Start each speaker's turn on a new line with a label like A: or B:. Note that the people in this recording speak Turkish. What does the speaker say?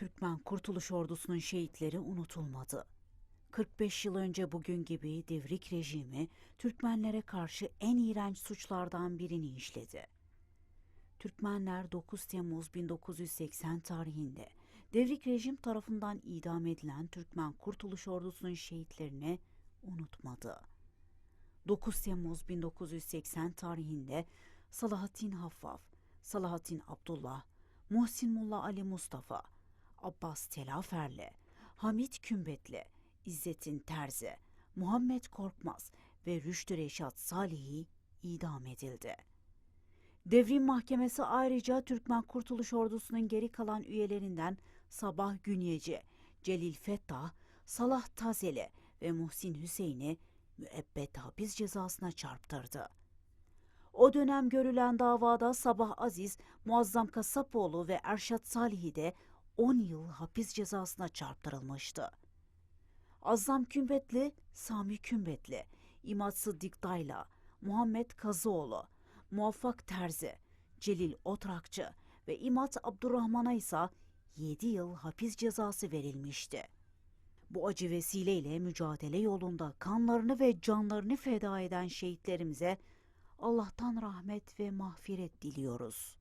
A: Türkmen Kurtuluş Ordusu'nun şehitleri unutulmadı. 45 yıl önce bugün gibi devrik rejimi Türkmenlere karşı en iğrenç suçlardan birini işledi. Türkmenler 9 Temmuz 1980 tarihinde devrik rejim tarafından idam edilen Türkmen Kurtuluş Ordusu'nun şehitlerini unutmadı. 9 Temmuz 1980 tarihinde Salahattin Haffaf, Salahattin Abdullah, Muhsin Mulla Ali Mustafa, Abbas Telaferli, Hamit Kümbetli, İzzettin Terzi, Muhammed Korkmaz ve Rüştü Reşat Salih'i idam edildi. Devrim Mahkemesi ayrıca Türkmen Kurtuluş Ordusu'nun geri kalan üyelerinden Sabah Günyeci, Celil Fettah, Salah Tazeli ve Muhsin Hüseyin'i müebbet hapis cezasına çarptırdı. O dönem görülen davada Sabah Aziz, Muazzam Kasapoğlu ve Erşat Salih'i de 10 yıl hapis cezasına çarptırılmıştı. Azam Kümbetli, Sami Kümbetli, İmad Sıddık Dayla, Muhammed Kazıoğlu, Muvaffak Terzi, Celil Otrakçı ve İmad Abdurrahman'a ise 7 yıl hapis cezası verilmişti. Bu acı vesileyle mücadele yolunda kanlarını ve canlarını feda eden şehitlerimize Allah'tan rahmet ve mağfiret diliyoruz.